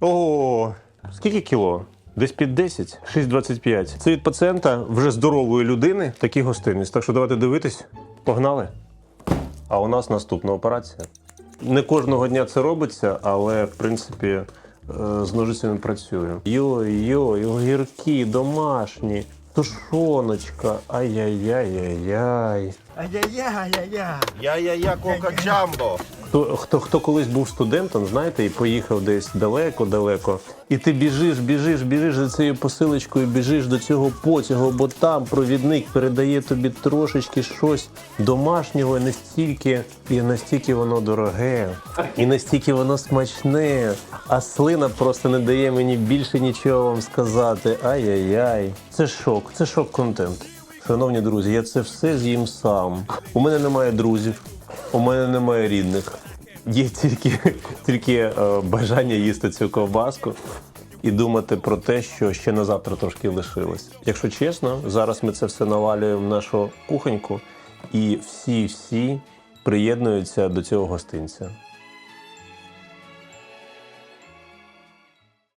Ого, скільки кіло? Десь під 10, 6,25. Це від пацієнта вже здорової людини такий гостинність. Так що давайте дивитись. Погнали. А у нас наступна операція. Не кожного дня це робиться, але в принципі е, з ножицями працюю. Йой-йой, огірки домашні, тушоночка. Ай-яй-яй-яй-яй. Ай-яй-яй-яй-яй. Я-я-я, кока джамбо. Хто, хто, хто колись був студентом, знаєте, і поїхав десь далеко-далеко, і ти біжиш, біжиш, біжиш за цією посилочкою, біжиш до цього потягу, бо там провідник передає тобі трошечки щось домашнього, і настільки, і настільки воно дороге, і настільки воно смачне. А слина просто не дає мені більше нічого вам сказати. Ай-яй-яй. Це шок, це шок-контент. Шановні друзі, я це все з'їм сам. У мене немає друзів, у мене немає рідних. Є тільки, тільки е, бажання їсти цю ковбаску і думати про те, що ще на завтра трошки лишилось. Якщо чесно, зараз ми це все навалюємо в нашу кухоньку, і всі-всі приєднуються до цього гостинця.